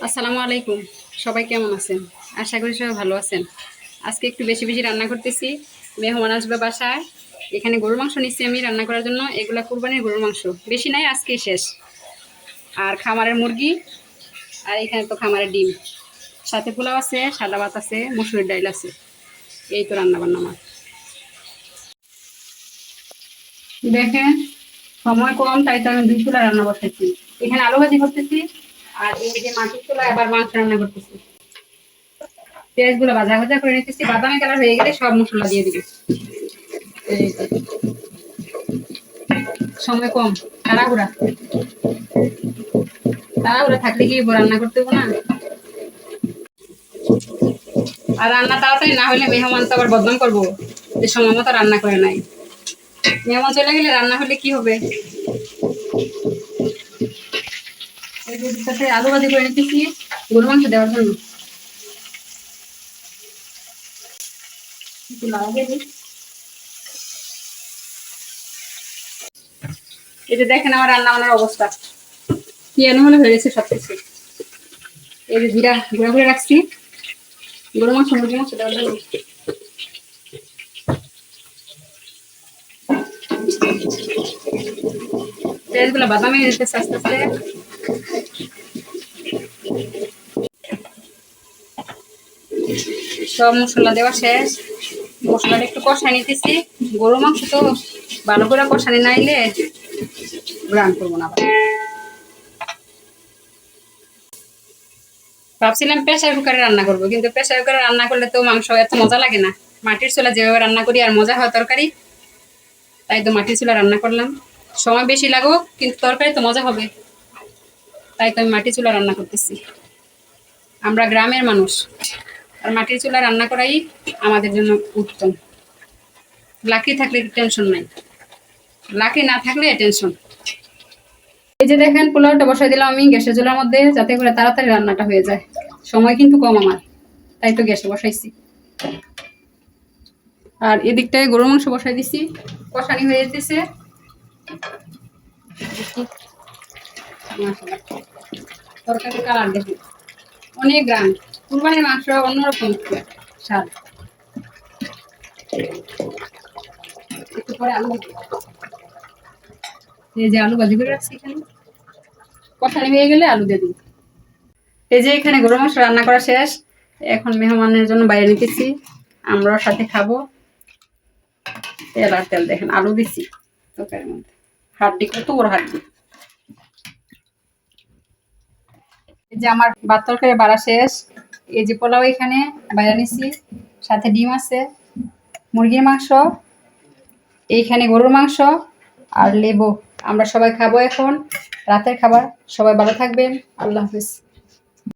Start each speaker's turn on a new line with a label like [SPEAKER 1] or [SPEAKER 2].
[SPEAKER 1] আসসালামু আলাইকুম। সবাই কেমন আছেন? আশা করি সবাই ভালো আছেন। আজকে একটু বেশি বেশি রান্না করতেছি। মেহমান আসবে বাসায়। এখানে গরুর মাংস নিচ্ছি আমি রান্না করার জন্য। এগুলা কুরবানির গরুর মাংস। বেশি নাই, আজকেই শেষ। আর খামারের মুরগি। আর এখানে তো খামারের ডিম। সাথে পোলাও আছে, সাদা ভাত আছে, মসুরের ডাইল আছে। এই তো রান্না বান্না আমার। দেখেন, সময় কম, তাই তো আমি দুই চুলা রান্না করতেছি এখানে আলু ভাজি করতেছি। আর এই যে মাটির চুলা আবার মাংস রান্না করতেছি। পেঁয়াজগুলো ভাজা ভাজা করে নিতেছি, বাদামি কালার হয়ে গেলে সব মশলা দিয়ে দিবি। সময় কম, তাড়াহুড়া। তাড়াহুড়া থাকলে কি রান্না করতে না? আর রান্না তাড়াতাড়ি না হলে মেহমান তো আবার বদনাম করব, যে সময় মতো রান্না করে নাই। মেহমান চলে গেলে রান্না হলে কি হবে? সাথে আলু করে নিতেছি। গরু মাংস দেওয়ার জন্য। এই যে দেখেন আমার রান্না বান্নার অবস্থা। কি এনে হলে হয়েছে সব কিছু এই যে জিরা করে রাখছি। গরু মাংস মুরগি মাংস দেওয়ার জন্য। বাদামি হয়ে যেতেছে আস্তে আস্তে সব মশলা দেওয়া শেষ। মশলাটা একটু কষাই নিতেছি। গরু মাংস তো ভালো করে কষানি নাইলে রান করব না ভাবছিলাম প্রেসার কুকারে রান্না করব, কিন্তু প্রেসার কুকারে রান্না করলে তো মাংস এত মজা লাগে না। মাটির চুলা যেভাবে রান্না করি আর মজা হয় তরকারি, তাই তো মাটির চুলা রান্না করলাম। সময় বেশি লাগুক, কিন্তু তরকারি তো মজা হবে। তাই তো আমি মাটির চুলা রান্না করতেছি। আমরা গ্রামের মানুষ। আর মাটির চুলা রান্না করাই আমাদের জন্য উত্তম। লাকি থাকলে টেনশন নাই। লাকি না থাকলে টেনশন। এই যে দেখেন, পোলাওটা বসাই দিলাম আমি গ্যাসের চুলার মধ্যে, যাতে করে তাড়াতাড়ি রান্নাটা হয়ে যায়। সময় কিন্তু কম আমার। তাই তো গ্যাসে বসাইছি। আর এদিকটায় গরু মাংস বসাই দিছি। কষানি হয়ে যেতেছে। তরকারি কালার দেখুন। অনেক গ্রাম কুরবানির মাংস অন্যরকম স্বাদ। একটু পরে আলু এই যে আলু ভাজি করে রাখছি এখানে। কষানি হয়ে গেলে আলু দিয়ে দিই এই যে এখানে গরু মাংস রান্না করা শেষ। এখন মেহমানের জন্য বাইরে নিতেছি। আমরাও সাথে খাব। তেল আর তেল দেখেন, আলু দিছি তরকারির মধ্যে। হাড্ডি, কত বড় হাড্ডি এই যে আমার ভাত তরকারি বাড়া শেষ। এই যে পোলাও এখানে, বাইরে নিছি। সাথে ডিম আছে, মুরগির মাংস, এইখানে গরুর মাংস আর লেবু। আমরা সবাই খাব এখন, রাতের খাবার। সবাই ভালো থাকবেন। আল্লাহ হাফিজ।